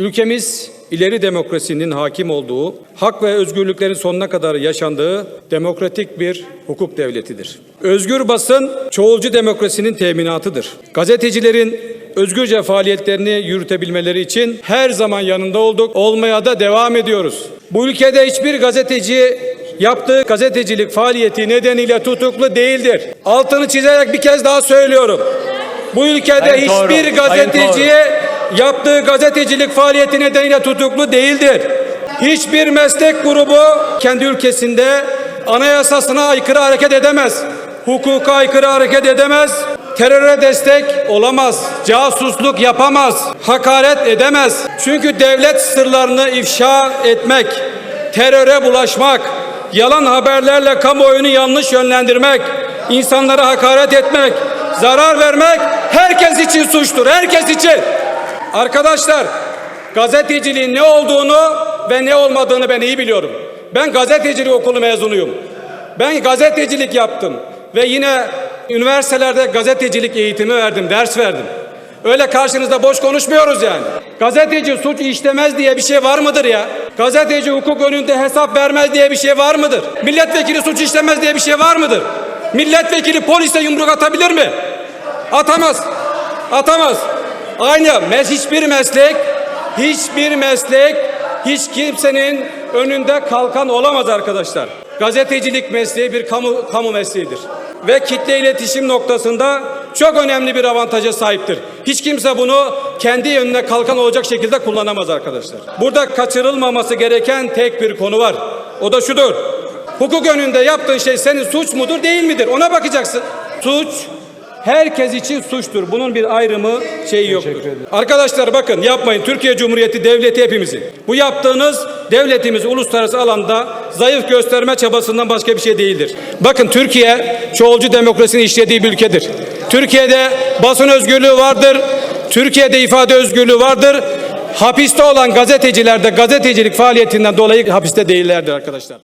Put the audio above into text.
Ülkemiz ileri demokrasinin hakim olduğu, hak ve özgürlüklerin sonuna kadar yaşandığı demokratik bir hukuk devletidir. Özgür basın çoğulcu demokrasinin teminatıdır. Gazetecilerin özgürce faaliyetlerini yürütebilmeleri için her zaman yanında olduk, olmaya da devam ediyoruz. Bu ülkede hiçbir gazeteci yaptığı gazetecilik faaliyeti nedeniyle tutuklu değildir. Altını çizerek bir kez daha söylüyorum. Bu ülkede Toğrul, hiçbir Sayın gazeteciye yaptığı gazetecilik faaliyeti nedeniyle tutuklu değildir. Hiçbir meslek grubu kendi ülkesinde anayasasına aykırı hareket edemez. Hukuka aykırı hareket edemez. Teröre destek olamaz. Casusluk yapamaz. Hakaret edemez. Çünkü devlet sırlarını ifşa etmek, teröre bulaşmak, yalan haberlerle kamuoyunu yanlış yönlendirmek, insanlara hakaret etmek, zarar vermek herkes için suçtur. Herkes için. Arkadaşlar gazeteciliğin ne olduğunu ve ne olmadığını ben iyi biliyorum. Ben gazetecilik okulu mezunuyum. Ben gazetecilik yaptım ve yine üniversitelerde gazetecilik eğitimi verdim, ders verdim. Öyle karşınızda boş konuşmuyoruz yani. Gazeteci suç işlemez diye bir şey var mıdır ya? Gazeteci hukuk önünde hesap vermez diye bir şey var mıdır? Milletvekili suç işlemez diye bir şey var mıdır? Milletvekili polise yumruk atabilir mi? Atamaz. Atamaz. Aynı mes hiçbir meslek, hiçbir meslek hiç kimsenin önünde kalkan olamaz arkadaşlar. Gazetecilik mesleği bir kamu kamu mesleğidir ve kitle iletişim noktasında çok önemli bir avantaja sahiptir. Hiç kimse bunu kendi önüne kalkan olacak şekilde kullanamaz arkadaşlar. Burada kaçırılmaması gereken tek bir konu var. O da şudur. Hukuk önünde yaptığın şey senin suç mudur değil midir? Ona bakacaksın. Suç herkes için suçtur. Bunun bir ayrımı şeyi yoktur. Arkadaşlar bakın yapmayın. Türkiye Cumhuriyeti devleti hepimizin. Bu yaptığınız devletimiz uluslararası alanda zayıf gösterme çabasından başka bir şey değildir. Bakın Türkiye çoğulcu demokrasinin işlediği bir ülkedir. Türkiye'de basın özgürlüğü vardır. Türkiye'de ifade özgürlüğü vardır. Hapiste olan gazeteciler de gazetecilik faaliyetinden dolayı hapiste değillerdir arkadaşlar.